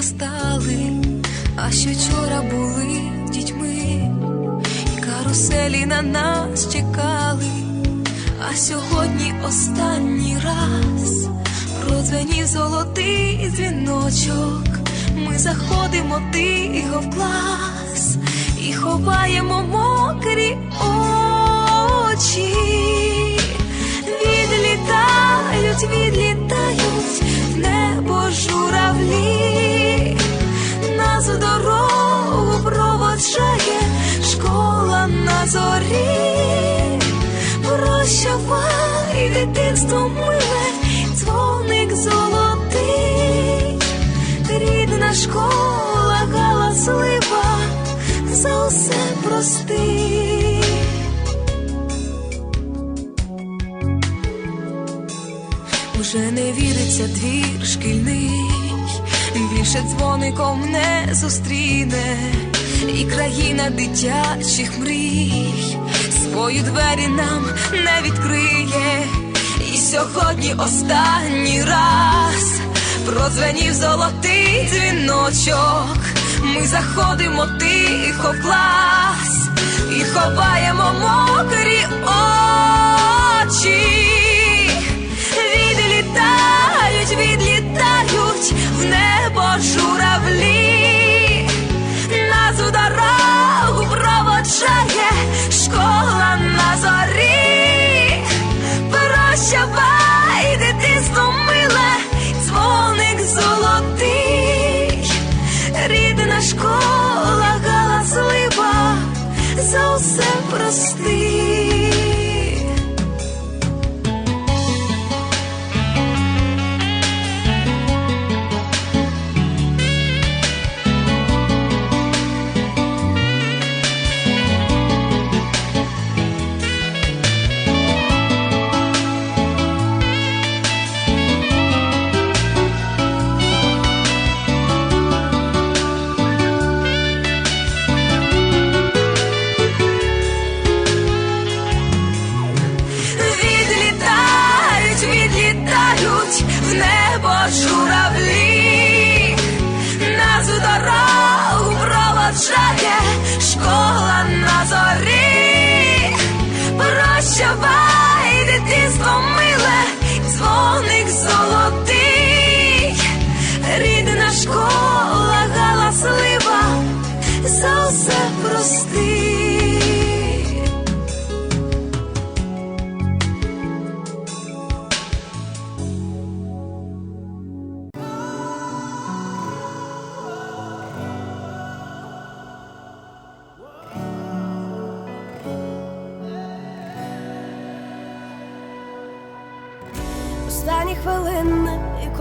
дитинства стали, а що вчора були дітьми, і каруселі на нас чекали, а сьогодні останній раз продзвенів золотий дзвіночок. Ми заходимо тихо в клас і ховаємо мокрі очі. Відлітають, відлітають в Уже не віриться двір шкільний, більше дзвоником не зустріне, і країна дитячих мрій свої двері нам не відкриє. І сьогодні останній раз продзвенів золотий дзвіночок. Ми заходимо тихо в клас і ховаємо мокрі очі. В небо журавлі, нас у дорогу проводжає школа на зорі. Прощавай, дитинство миле, дзвоник золотий, рідна школа галаслива, за усе прости. Журавлі, нас у дорогу проводжає школа на зорі. Прощавай, дитинство миле, дзвоник золотий, рідна школа галаслива, за все прости.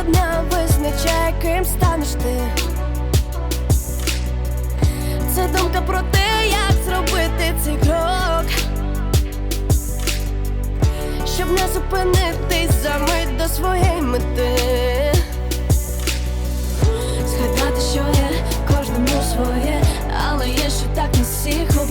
Одна визначає, ким станеш ти. Це думка про те, як зробити цей крок, щоб не зупинитись за мить до своєї мети. Згадати, що є кожному своє, але є, що так нас всіх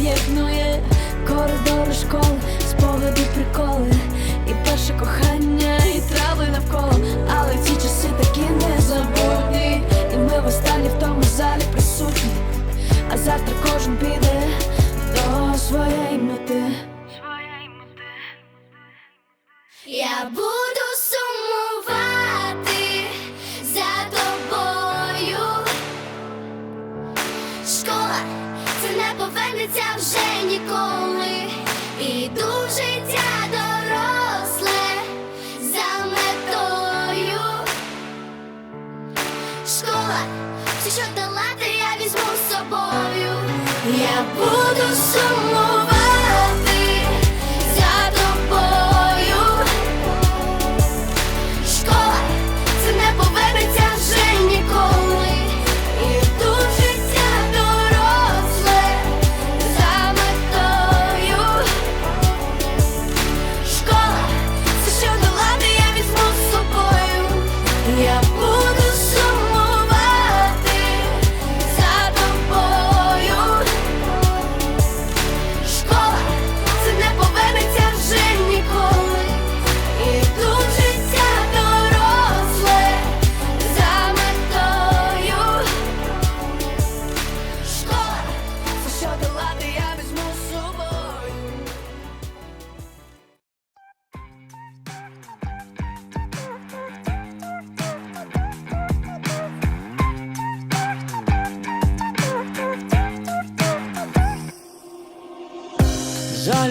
so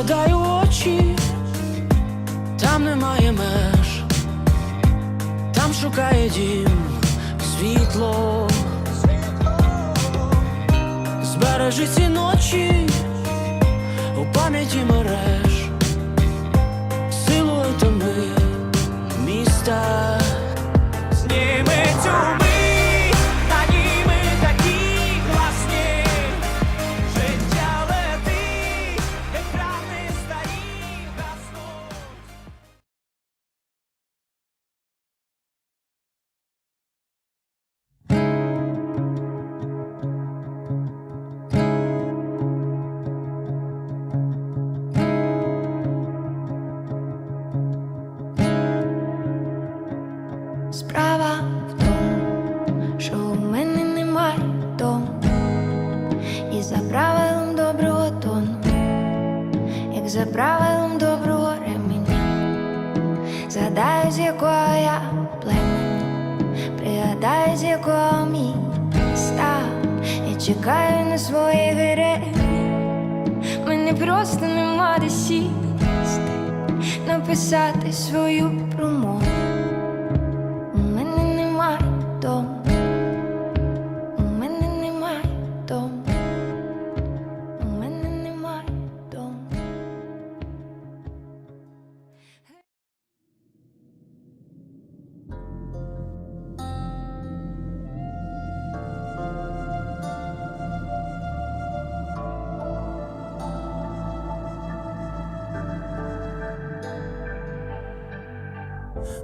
заглядай у очі, там немає меж, там шукає дім світло, збережи ці ночі у пам'яті. Згадай, з якого я племені, пригадай, з якого міста Я чекаю на свої гири. Мене просто нема де сісти, написати свою промову.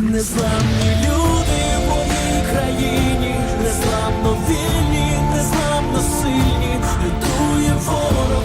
Незламні люди в моїй країні, незламно вільні, незламно сильні, лютує ворог,